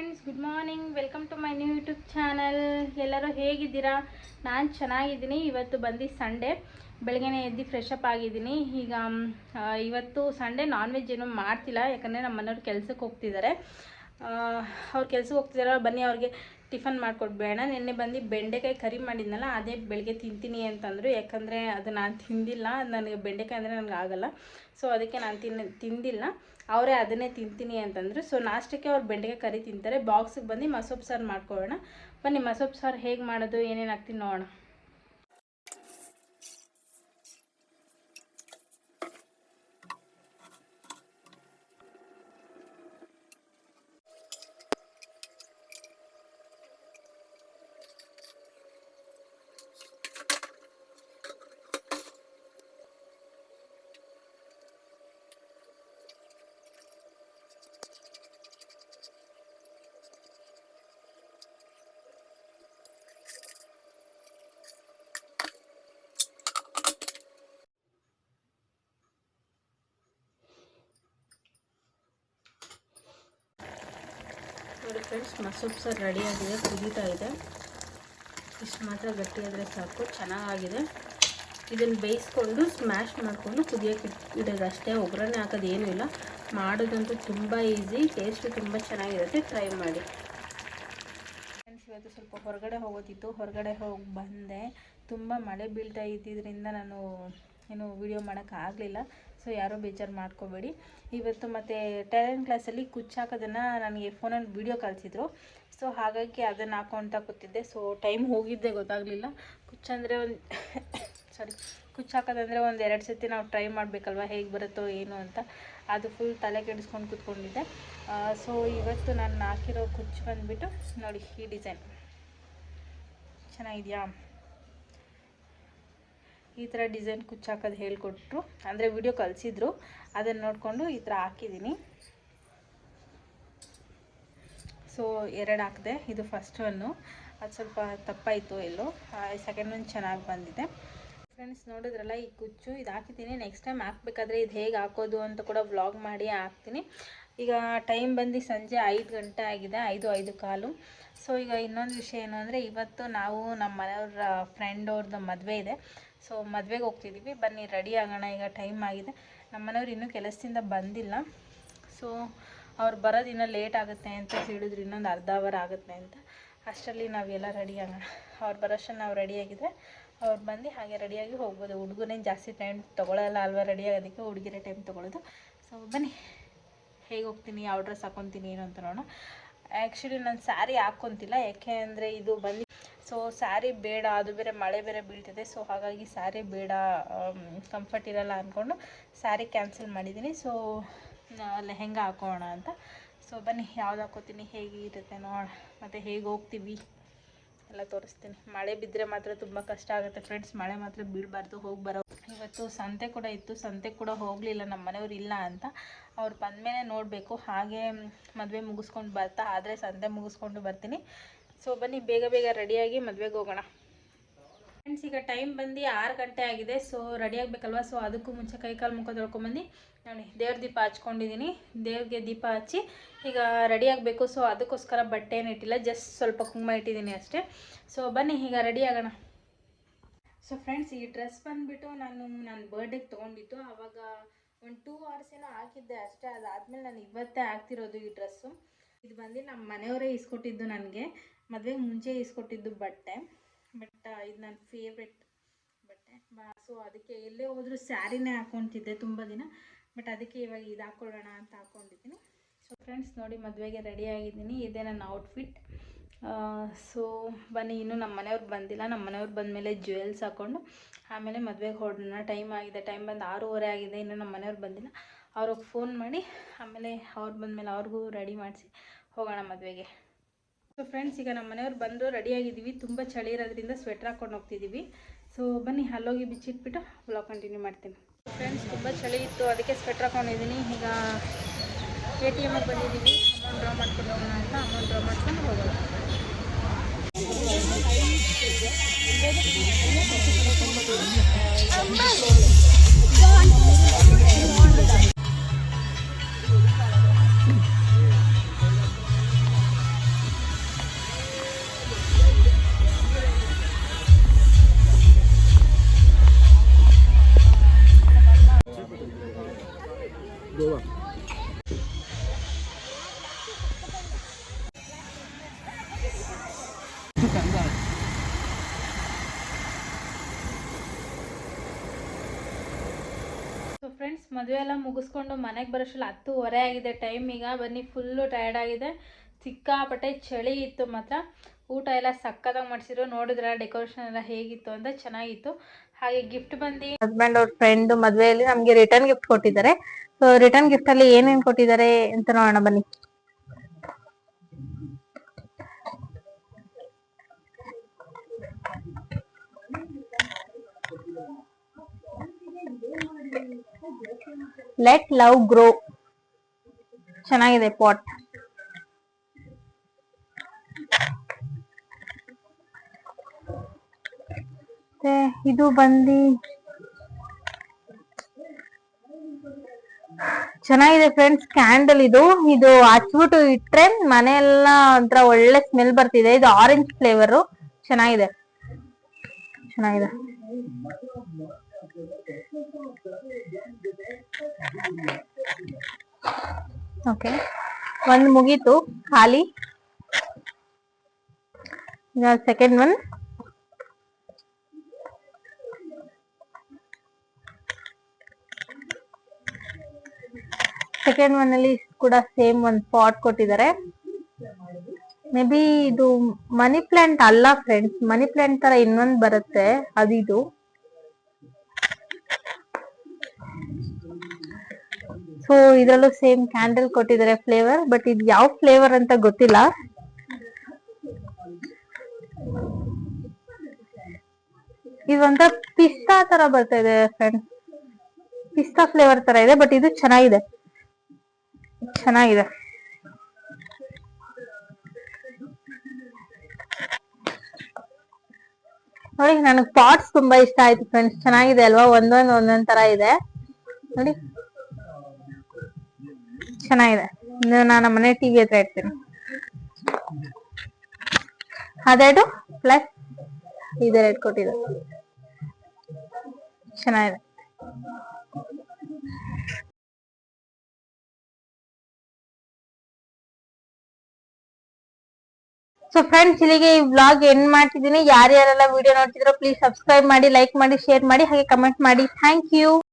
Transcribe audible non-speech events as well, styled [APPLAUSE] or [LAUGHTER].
Friends good morning welcome to my new YouTube channel ಎಲ್ಲರೂ ಹೇಗಿದ್ದೀರಾ? ನಾನು ಚೆನ್ನಾಗಿದ್ದೀನಿ. ಇವತ್ತು ಬಂದು ಸಂಡೇ ಬೆಳಗ್ಗೆನೇ ಎದ್ದು ಫ್ರೆಶ್ ಅಪ್ ಆಗಿದ್ದೀನಿ. ಈಗ ಇವತ್ತು ಸಂಡೇ ನಾನ್ ವೆಜ್ ಏನೂ ಮಾಡ್ತಿಲ್ಲ. ಯಾಕಂದರೆ ನಮ್ಮ ಮನೆಯವ್ರು ಕೆಲಸಕ್ಕೆ ಹೋಗ್ತಿದ್ದಾರೆ. ಅವ್ರು ಕೆಲಸಕ್ಕೆ ಹೋಗ್ತಿದ್ದಾರೆ ಬನ್ನಿ, ಅವ್ರಿಗೆ ಟಿಫನ್ ಮಾಡಿಕೊಡ್ಬೇಡ. ನಿನ್ನೆ ಬಂದು ಬೆಂಡೆಕಾಯಿ ಕರಿ ಮಾಡಿದ್ನಲ್ಲ, ಅದೇ ಬೆಳಗ್ಗೆ ತಿಂತೀನಿ ಅಂತಂದರು. ಯಾಕಂದರೆ ಅದು ನಾನು ತಿಂದಿಲ್ಲ. ನನಗೆ ಬೆಂಡೆಕಾಯಿ ಅಂದರೆ ನನಗೆ ಆಗಲ್ಲ. ಸೊ ಅದಕ್ಕೆ ನಾನು ತಿನ್ನ ತಿಂದಿಲ್ಲ. ಅವರೇ ಅದನ್ನೇ ತಿಂತೀನಿ ಅಂತಂದರು. ಸೊ ನಾಷ್ಟಕ್ಕೆ ಅವ್ರು ಬೆಂಡೆಕಾಯಿ ಕರಿ ತಿಂತಾರೆ. ಬಾಕ್ಸಿಗೆ ಬಂದು ಮಸೊಪ್ಪು ಸಾರು ಮಾಡ್ಕೊಳ್ಳೋಣ. ಬನ್ನಿ ಮಸೊಪ್ಪು ಸಾರು ಹೇಗೆ ಮಾಡೋದು, ಏನೇನು ಹಾಕ್ತೀನಿ ನೋಡೋಣ. ನೋಡಿ ಫ್ರೆಂಡ್ಸ್ ಮಸೂಪ್ ಸರ್ ರೆಡಿ ರೆಡಿಯಾಗಿದೆ ಕುದೀತಾ ಇದೆ. ಇಷ್ಟು ಮಾತ್ರ ಗಟ್ಟಿಯಾದರೆ ಸಾಕು ಚೆನ್ನಾಗಿದೆ ಇದನ್ನು ಬೇಯಿಸ್ಕೊಂಡು ಸ್ಮ್ಯಾಶ್ ಮಾಡಿಕೊಂಡು ಕುದಿಯೋಕೆ ಇಡೋದು ಅಷ್ಟೇ, ಒಗ್ಗರಣೆ ಹಾಕೋದು ಏನೂ ಇಲ್ಲ. ಮಾಡೋದಂತೂ ತುಂಬ ಈಸಿ ಟೇಸ್ಟು ತುಂಬ ಚೆನ್ನಾಗಿರುತ್ತೆ ಟ್ರೈ ಮಾಡಿ. ಫ್ರೆಂಡ್ಸ್ ಇವತ್ತು ಸ್ವಲ್ಪ ಹೊರಗಡೆ ಹೋಗೋದಿತ್ತು, ಹೊರಗಡೆ ಹೋಗಿ ಬಂದೆ. ತುಂಬ ಮಳೆ ಬೀಳ್ತಾ ಇದ್ದಿದ್ದರಿಂದ ನಾನು ಏನು ವಿಡಿಯೋ ಮಾಡೋಕ್ಕಾಗಲಿಲ್ಲ ಸೊ ಯಾರೋ ಬೇಜಾರು ಮಾಡ್ಕೋಬೇಡಿ. ಇವತ್ತು ಮತ್ತು ಟೈಲರಿಂಗ್ ಕ್ಲಾಸಲ್ಲಿ ಕುಚ್ಚು ಹಾಕೋದನ್ನು ನನಗೆ ಫೋನಲ್ಲಿ ವಿಡಿಯೋ ಕಳಿಸಿದ್ರು. ಸೊ ಹಾಗಾಗಿ ಅದನ್ನು ಹಾಕೊತ ಕೂತಿದ್ದೆ. ಸೊ ಟೈಮ್ ಹೋಗಿದ್ದೆ ಗೊತ್ತಾಗಲಿಲ್ಲ. ಕುಚ್ಚಂದರೆ ಒಂದು ಸಾರಿ [COUGHS] ಕುಚ್ಚು ಹಾಕೋದಂದರೆ ಒಂದು ಎರಡು ಸತಿ ನಾವು ಟ್ರೈ ಮಾಡಬೇಕಲ್ವ? ಹೇಗೆ ಬರುತ್ತೋ ಏನು ಅಂತ. ಅದು ಫುಲ್ ತಲೆ ಕೆಡಿಸ್ಕೊಂಡು ಕೂತ್ಕೊಂಡಿದ್ದೆ. ಸೊ ಇವತ್ತು ನಾನು ಹಾಕಿರೋ ಕುಚ್ಚು ಬಂದುಬಿಟ್ಟು ನೋಡಿ ಈ ಡಿಸೈನ್ ಚೆನ್ನಾಗಿದೆಯಾ? ಈ ಥರ ಡಿಸೈನ್ ಕುಚ್ಚು ಹಾಕೋದು ಹೇಳ್ಕೊಟ್ರು. ಅಂದರೆ ವಿಡಿಯೋ ಕಲಿಸಿದ್ರು ಅದನ್ನು ನೋಡಿಕೊಂಡು ಈ ಥರ ಹಾಕಿದ್ದೀನಿ. ಸೊ ಎರಡು ಹಾಕಿದೆ. ಇದು ಫಸ್ಟ್ ಒನ್ನು ಅದು ಸ್ವಲ್ಪ ತಪ್ಪಾಯಿತು ಎಲ್ಲೋ ಸೆಕೆಂಡ್ ಒನ್ ಚೆನ್ನಾಗಿ ಬಂದಿದೆ. ಫ್ರೆಂಡ್ಸ್ ನೋಡಿದ್ರಲ್ಲ ಈ ಕುಚ್ಚು? ಇದು ಹಾಕಿದ್ದೀನಿ. ನೆಕ್ಸ್ಟ್ ಟೈಮ್ ಹಾಕ್ಬೇಕಾದ್ರೆ ಇದು ಹೇಗೆ ಹಾಕೋದು ಅಂತ ಕೂಡ ವ್ಲಾಗ್ ಮಾಡಿ ಹಾಕ್ತೀನಿ. ಈಗ ಟೈಮ್ ಬಂದು ಸಂಜೆ ಐದು ಗಂಟೆ ಆಗಿದೆ. ಐದು ಐದು ಕಾಲು. ಸೊ ಈಗ ಇನ್ನೊಂದು ವಿಷಯ ಏನು ಅಂದರೆ ಇವತ್ತು ನಾವು ನಮ್ಮ ಮನೆಯವ್ರ ಫ್ರೆಂಡ್ ಅವ್ರದ್ದು ಮದುವೆ ಇದೆ. ಸೊ ಮದುವೆಗೆ ಹೋಗ್ತಿದ್ದೀವಿ ಬನ್ನಿ ರೆಡಿ ಆಗೋಣ. ಈಗ ಟೈಮ್ ಆಗಿದೆ. ನಮ್ಮ ಮನೆಯವ್ರು ಇನ್ನೂ ಕೆಲಸದಿಂದ ಬಂದಿಲ್ಲ. ಸೊ ಅವ್ರು ಬರೋದು ಇನ್ನೂ ಲೇಟ್ ಆಗುತ್ತೆ ಅಂತ ಹೇಳಿದ್ರು. ಇನ್ನೊಂದು ಅರ್ಧ ಅವರ್ ಆಗುತ್ತೆ ಅಂತ. ಅಷ್ಟರಲ್ಲಿ ನಾವೆಲ್ಲ ರೆಡಿ ಆಗೋಣ. ಅವ್ರು ಬರೋಷ್ಟರಲ್ಲಿ ನಾವು ರೆಡಿಯಾಗಿದ್ದರೆ ಅವ್ರು ಬಂದು ಹಾಗೆ ರೆಡಿಯಾಗಿ ಹೋಗ್ಬೋದು. ಹುಡುಗನೇನು ಜಾಸ್ತಿ ಟೈಮ್ ತೊಗೊಳಲ್ಲ. ಅಲ್ವಾ? ರೆಡಿ ಆಗೋದಕ್ಕೆ ಹುಡುಗಿರೇ ಟೈಮ್ ತೊಗೊಳ್ಳೋದು ಸೊ ಬನ್ನಿ. ಹೇಗೆ ಹೋಗ್ತೀನಿ? ಯಾವ ಡ್ರೆಸ್ ಹಾಕ್ಕೊತೀನಿ ಏನು ಅಂತ ನೋಡೋಣ. ಆ್ಯಕ್ಚುಲಿ ನಾನು ಸ್ಯಾರಿ ಹಾಕ್ಕೊತಿಲ್ಲ ಯಾಕೆ ಅಂದರೆ ಇದು ಬಂದು ಸೊ ಸ್ಯಾರಿ ಬೇಡ, ಅದು ಬೇರೆ ಮಳೆ ಬೇರೆ ಬೀಳ್ತಿದೆ. ಸೊ ಹಾಗಾಗಿ ಸ್ಯಾರಿ ಬೇಡ ಕಂಫರ್ಟ್ ಇರಲ್ಲ ಅಂದ್ಕೊಂಡು ಸ್ಯಾರಿ ಕ್ಯಾನ್ಸಲ್ ಮಾಡಿದ್ದೀನಿ. ಸೊ ಲೆಹೆಂಗಾ ಹಾಕೋಣ ಅಂತ. ಸೊ ಬನ್ನಿ, ಯಾವ್ದು ಹಾಕೋತೀನಿ, ಹೇಗೆ ಇರುತ್ತೆ ನೋಡ. ಮತ್ತು ಹೇಗೆ ಹೋಗ್ತೀವಿ? ಎಲ್ಲ ತೋರಿಸ್ತೀನಿ. ಮಳೆ ಬಿದ್ದರೆ ಮಾತ್ರ ತುಂಬ ಕಷ್ಟ ಆಗುತ್ತೆ ಫ್ರೆಂಡ್ಸ್ ಮಳೆ ಮಾತ್ರ ಬೀಳಬಾರ್ದು, ಹೋಗಿ ಬರೋ. ಇವತ್ತು ಸಂತೆ ಕೂಡ ಇತ್ತು. ಸಂತೆ ಕೂಡ ಹೋಗಲಿಲ್ಲ. ನಮ್ಮ ಮನೆಯವ್ರು ಇಲ್ಲ ಅಂತ. ಅವ್ರು ಬಂದಮೇಲೆ ನೋಡಬೇಕು. ಹಾಗೆ ಮದುವೆ ಮುಗಿಸ್ಕೊಂಡು ಬರ್ತಾ, ಆದರೆ ಸಂತೆ ಮುಗಿಸ್ಕೊಂಡು ಬರ್ತೀನಿ. ಸೊ ಬನ್ನಿ, ಬೇಗ ಬೇಗ ರೆಡಿಯಾಗಿ ಮದುವೆಗೆ ಹೋಗೋಣ. ಫ್ರೆಂಡ್ಸ್ ಈಗ ಟೈಮ್ ಬಂದು ಆರು ಗಂಟೆ ಆಗಿದೆ. So ready ಆಗಬೇಕಲ್ವ? ಸೊ ಅದಕ್ಕೂ ಮುಂಚೆ ಕೈ ಕಾಲು ಮುಖ ತೊಳ್ಕೊಂಬಂದು ನೋಡಿ ದೇವ್ರ ದೀಪ ಹಚ್ಕೊಂಡಿದ್ದೀನಿ ದೇವ್ರಿಗೆ ದೀಪ ಹಚ್ಚಿ ಈಗ ರೆಡಿ ಆಗಬೇಕು. ಸೊ ಅದಕ್ಕೋಸ್ಕರ ಬಟ್ಟೆ ಏನು ಇಟ್ಟಿಲ್ಲ. ಜಸ್ಟ್ ಸ್ವಲ್ಪ ಕುಂಕುಮ ಇಟ್ಟಿದ್ದೀನಿ ಅಷ್ಟೇ. ಸೊ ಬನ್ನಿ, ಈಗ ರೆಡಿ ಆಗೋಣ. ಸೊ ಫ್ರೆಂಡ್ಸ್ ಈ ಡ್ರೆಸ್ ಬಂದುಬಿಟ್ಟು ನಾನು ನನ್ನ ಬರ್ಡೇಗೆ ತೊಗೊಂಡಿದ್ದು. ಆವಾಗ ಒಂದು ಟೂ ಅವರ್ಸ್ ಏನೋ ಹಾಕಿದ್ದೆ ಅಷ್ಟೇ. ಅದಾದಮೇಲೆ ನಾನು ಇವತ್ತೇ ಹಾಕ್ತಿರೋದು ಈ ಡ್ರೆಸ್ಸು ಇದು ಬಂದು ನಮ್ಮ ಮನೆಯವರೇ ಇಸ್ಕೊಟ್ಟಿದ್ದು ನನಗೆ. ಮದುವೆಗೆ ಮುಂಚೆ ಇಸ್ಕೊಟ್ಟಿದ್ದು ಬಟ್ಟೆ. ಬಟ್ ಇದು ನನ್ನ ಫೇವ್ರೆಟ್ ಬಟ್ಟೆ. ಸೊ ಅದಕ್ಕೆ ಎಲ್ಲೇ ಹೋದರೂ ಸ್ಯಾರಿನೇ ಹಾಕ್ಕೊತಿದ್ದೆ ತುಂಬ ದಿನ. ಬಟ್, ಅದಕ್ಕೆ ಇವಾಗ ಇದು ಹಾಕೊಳ್ಳೋಣ ಅಂತ ಹಾಕ್ಕೊಂಡಿದ್ದೀನಿ ಸೊ ಫ್ರೆಂಡ್ಸ್ ನೋಡಿ ಮದುವೆಗೆ ರೆಡಿ ಆಗಿದ್ದೀನಿ. ಇದೇ ನನ್ನ ಔಟ್ಫಿಟ್ ಸೊ ಬನ್ನಿ, ಇನ್ನೂ ನಮ್ಮ ಮನೆಯವ್ರು ಬಂದಿಲ್ಲ. ನಮ್ಮ ಮನೆಯವ್ರು ಬಂದಮೇಲೆ ಜ್ಯುವೆಲ್ಸ್ ಹಾಕ್ಕೊಂಡು ಆಮೇಲೆ ಮದುವೆಗೆ ಹೊರಡೋಣ. ಟೈಮ್ ಆಗಿದೆ. ಟೈಮ್ ಬಂದು ಆರೂವರೆ ಆಗಿದೆ. ಇನ್ನು ನಮ್ಮ ಮನೆಯವ್ರು ಬಂದಿಲ್ಲ. ಅವ್ರಿಗೆ ಫೋನ್ ಮಾಡಿ ಆಮೇಲೆ ಅವ್ರು ಬಂದಮೇಲೆ ಅವ್ರಿಗೂ ರೆಡಿ ಮಾಡಿಸಿ ಹೋಗೋಣ ಮದುವೆಗೆ. ಸೊ ಫ್ರೆಂಡ್ಸ್ ಈಗ ನಮ್ಮ ಮನೆಯವ್ರು ಬಂದು ರೆಡಿಯಾಗಿದ್ದೀವಿ ತುಂಬ ಚಳಿ ಇರೋದ್ರಿಂದ ಸ್ವೆಟ್ರ್ ಹಾಕ್ಕೊಂಡು ಹೋಗ್ತಿದ್ದೀವಿ. ಸೊ ಬನ್ನಿ, ಅಲ್ಲೋಗಿ ಬಿಚ್ಚಿಟ್ಬಿಟ್ಟು ಬ್ಲಾಗ್ ಕಂಟಿನ್ಯೂ ಮಾಡ್ತೀನಿ. ಫ್ರೆಂಡ್ಸ್ ತುಂಬ ಚಳಿ ಇತ್ತು. ಅದಕ್ಕೆ ಸ್ವೆಟ್ರ್ ಹಾಕೊಂಡಿದ್ದೀನಿ. ಈಗ ಎ ಟಿ ಎಮ್ಗೆ ಬಂದಿದ್ದೀವಿ. ಅಮೌಂಟ್ ಡ್ರಾ ಮಾಡ್ಕೊಂಡು ಹೋಗೋಣ ಅಂತ ಅಮೌಂಟ್ ಡ್ರಾ ಮಾಡ್ಕೊಂಡು ಹೋಗೋಣ. ಗೋವಾ ಫ್ರೆಂಡ್ಸ್ ಮದುವೆ ಎಲ್ಲ ಮುಗಿಸ್ಕೊಂಡು ಮನೆಗೆ ಬರೋಷ್ಟಲ್ಲ ಹತ್ತುವರೆ ಆಗಿದೆ ಟೈಮ್ ಈಗ ಬನ್ನಿ ಫುಲ್ಲು ಟಯರ್ಡ್ ಆಗಿದೆ. ಸಿಕ್ಕಾಪಟ್ಟೆ ಚಳಿ ಇತ್ತು ಮಾತ್ರ. ಊಟ ಎಲ್ಲ ಸಕ್ಕತ್ತಾಗಿ ಮಾಡಿಸಿದ್ರು. ನೋಡಿದ್ರೆ ಡೆಕೋರೇಷನ್ ಎಲ್ಲ ಹೇಗಿತ್ತು ಅಂತ? ಚೆನ್ನಾಗಿತ್ತು. ಹಾಗೆ ಗಿಫ್ಟ್ ಬಂದು? ಹಸ್ಬೆಂಡ್ ಅವ್ರ ಫ್ರೆಂಡ್ ಮದ್ವೆಯಲ್ಲಿ ನಮ್ಗೆ ರಿಟರ್ನ್ ಗಿಫ್ಟ್ ಕೊಟ್ಟಿದ್ದಾರೆ. ಸೊ ರಿಟರ್ನ್ ಗಿಫ್ಟ್ ಅಲ್ಲಿ ಏನೇನ್ ಕೊಟ್ಟಿದ್ದಾರೆ ಅಂತ ನೋಡೋಣ ಬನ್ನಿ. ಲೆಟ್ ಲವ್ ಗ್ರೋ ಚೆನ್ನಾಗಿದೆ ಪಾಟ್ ಮತ್ತೆ ಇದು ಬಂದಿ ಚೆನ್ನಾಗಿದೆ ಫ್ರೆಂಡ್ಸ್ ಕ್ಯಾಂಡಲ್ ಇದು. ಇದು ಹಚ್ಬಿಟ್ಟು ಇಟ್ರೆ ಮನೆ ಎಲ್ಲ ಒಂಥರ ಒಳ್ಳೆ ಸ್ಮೆಲ್ ಬರ್ತಿದೆ. ಇದು ಆರೆಂಜ್ ಫ್ಲೇವರ್ ಚೆನ್ನಾಗಿದೆ. ಚೆನ್ನಾಗಿದೆ. ಓಕೆ ಒಂದು ಮುಗೀತು. ಖಾಲಿ. ಈಗ ಸೆಕೆಂಡ್ ಒನ್ ಸೆಕೆಂಡ್ ಒನ್ ಅಲ್ಲಿ ಕೂಡ ಸೇಮ್ ಒಂದ್ ಪಾಟ್ ಕೊಟ್ಟಿದ್ದಾರೆ. ಮೇ ಬಿ ಇದು ಮನಿ ಪ್ಲಾಂಟ್ ಅಲ್ಲ ಫ್ರೆಂಡ್ಸ್ ಮನಿ ಪ್ಲಾಂಟ್ ತರ ಇನ್ನೊಂದ್ ಬರುತ್ತೆ ಅದಿದು ಸೊ ಇದ್ರಲ್ಲೂ ಸೇಮ್ ಕ್ಯಾಂಡಲ್ ಕೊಟ್ಟಿದ್ದಾರೆ ಫ್ಲೇವರ್ ಬಟ್ ಇದು ಯಾವ ಫ್ಲೇವರ್ ಅಂತ ಗೊತ್ತಿಲ್ಲ. ಇದೊಂಥರ ಪಿಸ್ತಾ ತರ ಬರ್ತಾ ಇದೆ ಫ್ರೆಂಡ್ಸ್ ಪಿಸ್ತಾ ಫ್ಲೇವರ್ ತರ ಇದೆ ಬಟ್ ಇದು ಚೆನ್ನಾಗಿದೆ. ಚೆನ್ನಾಗಿದೆ. ನೋಡಿ, ನನಗೆ ಪಾಟ್ಸ್ ತುಂಬಾ ಇಷ್ಟ ಆಯ್ತು ಫ್ರೆಂಡ್ಸ್ ಚೆನ್ನಾಗಿದೆ ಅಲ್ವಾ? ಒಂದೊಂದ್ ಒಂದೊಂದ್ ತರ ಇದೆ. ನೋಡಿ. ಚೆನ್ನಾಗಿದೆ. ಇದು ನಾನು ಮನೆ ಟಿವಿ ಹತ್ರ ಇಡ್ತೀನಿ ಅದೆರಡು ಪ್ಲಸ್ ಇದೆರಡು ಕೊಟ್ಟಿದೆ ಚೆನ್ನಾಗಿದೆ. ಫ್ರೆಂಡ್ಸ್ ಇಲ್ಲಿಗೆ ಈ ವ್ಲಾಗ್ ಎಂಡ್ ಮಾಡ್ತಿದ್ದೀನಿ. ಯಾರ್ಯಾರೆಲ್ಲ ವಿಡಿಯೋ ನೋಡ್ತಿದ್ರು ಪ್ಲೀಸ್ ಸಬ್ಸ್ಕ್ರೈಬ್ ಮಾಡಿ ಲೈಕ್ ಮಾಡಿ ಶೇರ್ ಮಾಡಿ, ಹಾಗೆ ಕಮೆಂಟ್ ಮಾಡಿ. Thank you